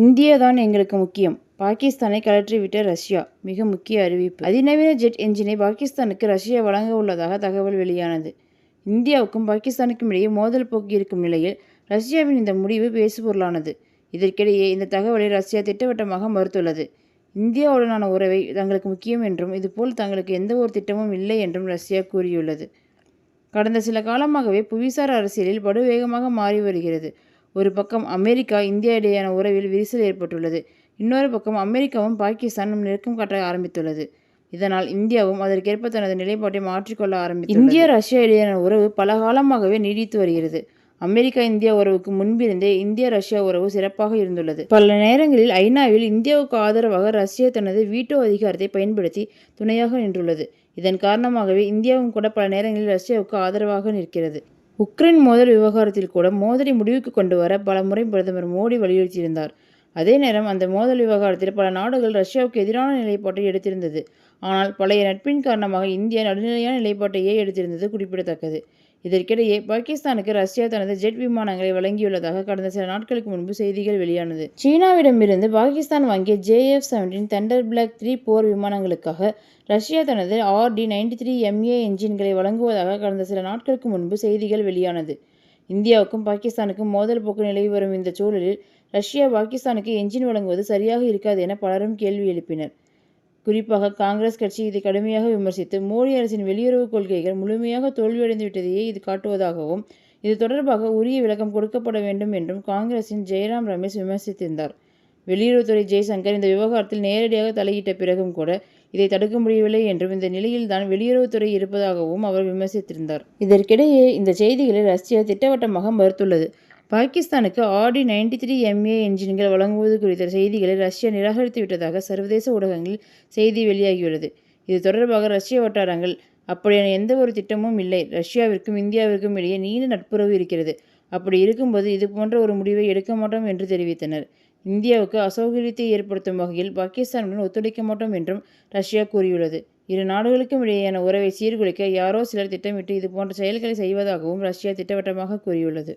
India தான் எங்களுக்கு முக்கியம். பாகிஸ்தானை கழற்றிவிட்ட ரஷ்யா மிக முக்கிய அறிவிப்பு. அதிநவீன ஜெட் என்ஜினை பாகிஸ்தானுக்கு ரஷ்யா வழங்க உள்ளதாக தகவல் வெளியானது. இந்தியாவுக்கும் பாகிஸ்தானுக்கும் இடையே மோதல் போக்கு இருக்கும் நிலையில் ரஷ்யாவின் இந்த முடிவு பேசுபொருளானது. இதற்கிடையே இந்த தகவலை ரஷ்யா திட்டவட்டமாக மறுத்துள்ளது. இந்தியாவுடனான உறவை தங்களுக்கு முக்கியம் என்றும் இதுபோல் தங்களுக்கு எந்த ஒரு திட்டமும் இல்லை என்றும் ரஷ்யா கூறியுள்ளது. கடந்த சில காலமாகவே புவிசார் அரசியலில் படுவேகமாக மாறி வருகிறது. ஒரு பக்கம் அமெரிக்கா இந்தியா இடையேயான உறவில் விரிசல் ஏற்பட்டுள்ளது. இன்னொரு பக்கம் அமெரிக்காவும் பாகிஸ்தானும் நெருக்கம் காட்ட ஆரம்பித்துள்ளது. இதனால் இந்தியாவும் அதற்கேற்ப தனது நிலைப்பாட்டை மாற்றிக்கொள்ள ஆரம்பித்து இந்தியா ரஷ்யா இடையேயான உறவு பல காலமாகவே நீடித்து வருகிறது. அமெரிக்கா இந்தியா உறவுக்கு முன்பிருந்தே இந்தியா ரஷ்யா உறவு சிறப்பாக இருந்துள்ளது. பல நேரங்களில் ஐநாவில் இந்தியாவுக்கு ஆதரவாக ரஷ்யா தனது வீட்டோ அதிகாரத்தை பயன்படுத்தி துணையாக நின்றுள்ளது. இதன் காரணமாகவே இந்தியாவும் கூட பல நேரங்களில் ரஷ்யாவுக்கு ஆதரவாக நிற்கிறது. உக்ரைன் மோதல் விவகாரத்தில் கூட மோதலை முடிவுக்கு கொண்டு வர பல முறை பிரதமர் மோடி வலியுறுத்தியிருந்தார். அதே நேரம் அந்த மோதல் விவகாரத்தில் பல நாடுகள் ரஷ்யாவுக்கு எதிரான நிலைப்பாட்டை எடுத்திருந்தது. ஆனால் பழைய நட்பின் காரணமாக இந்தியா நடுநிலையான நிலைப்பாட்டையே எடுத்திருந்தது குறிப்பிடத்தக்கது. இதற்கிடையே பாகிஸ்தானுக்கு ரஷ்யா தனது ஜெட் விமானங்களை வழங்கியுள்ளதாக கடந்த சில நாட்களுக்கு முன்பு செய்திகள் வெளியானது. சீனாவிடமிருந்து பாகிஸ்தான் வாங்கிய JF seventeen thunder block three போர் விமானங்களுக்காக ரஷ்யா தனது ஆர்டி நைன்டி த்ரீ எம்ஏ என்ஜின்களை வழங்குவதாக கடந்த சில நாட்களுக்கு முன்பு செய்திகள் வெளியானது. இந்தியாவுக்கும் பாகிஸ்தானுக்கும் மோதல் போக்கு நிலவி வரும் இந்த சூழலில் ரஷ்யா பாகிஸ்தானுக்கு என்ஜின் வழங்குவது சரியாக இருக்காது என பலரும் கேள்வி எழுப்பினர். குறிப்பாக காங்கிரஸ் கட்சி இதை கடுமையாக விமர்சித்து மோடி அரசின் வெளியுறவு கொள்கைகள் முழுமையாக தோல்வியடைந்து விட்டதையே இது காட்டுவதாகவும் இது தொடர்பாக உரிய விளக்கம் கொடுக்கப்பட வேண்டும் என்றும் காங்கிரசின் ஜெயராம் ரமேஷ் விமர்சித்திருந்தார். வெளியுறவுத்துறை ஜெய்சங்கர் இந்த விவகாரத்தில் நேரடியாக தலையிட்ட பிறகும் கூட இதை தடுக்க முடியவில்லை என்றும் இந்த நிலையில் தான் வெளியுறவுத்துறை இருப்பதாகவும் அவர் விமர்சித்திருந்தார். இதற்கிடையே இந்த செய்திகளை ரஷ்யா திட்டவட்டமாக மறுத்துள்ளது. பாகிஸ்தானுக்கு ஆடி நைன்டி த்ரீ எம்ஏ என்ஜின்கள் வழங்குவது குறித்த செய்திகளை ரஷ்யா நிராகரித்து விட்டதாக சர்வதேச ஊடகங்களில் செய்தி வெளியாகியுள்ளது. இது தொடர்பாக ரஷ்ய வட்டாரங்கள் அப்படியான எந்த ஒரு திட்டமும் இல்லை. ரஷ்யாவிற்கும் இந்தியாவிற்கும் இடையே நீண்ட நட்புறவு இருக்கிறது. அப்படி இருக்கும்போது இது போன்ற ஒரு முடிவை எடுக்க மாட்டோம் என்று தெரிவித்தனர். இந்தியாவுக்கு அசௌகரியத்தை ஏற்படுத்தும் வகையில் பாகிஸ்தானுடன் ஒத்துழைக்க மாட்டோம் என்றும் ரஷ்யா கூறியுள்ளது. இரு நாடுகளுக்கும் இடையேயான உறவை சீர்குலைக்க யாரோ சிலர் திட்டமிட்டு இது போன்ற செயல்களை செய்வதாகவும் ரஷ்யா திட்டவட்டமாக கூறியுள்ளது.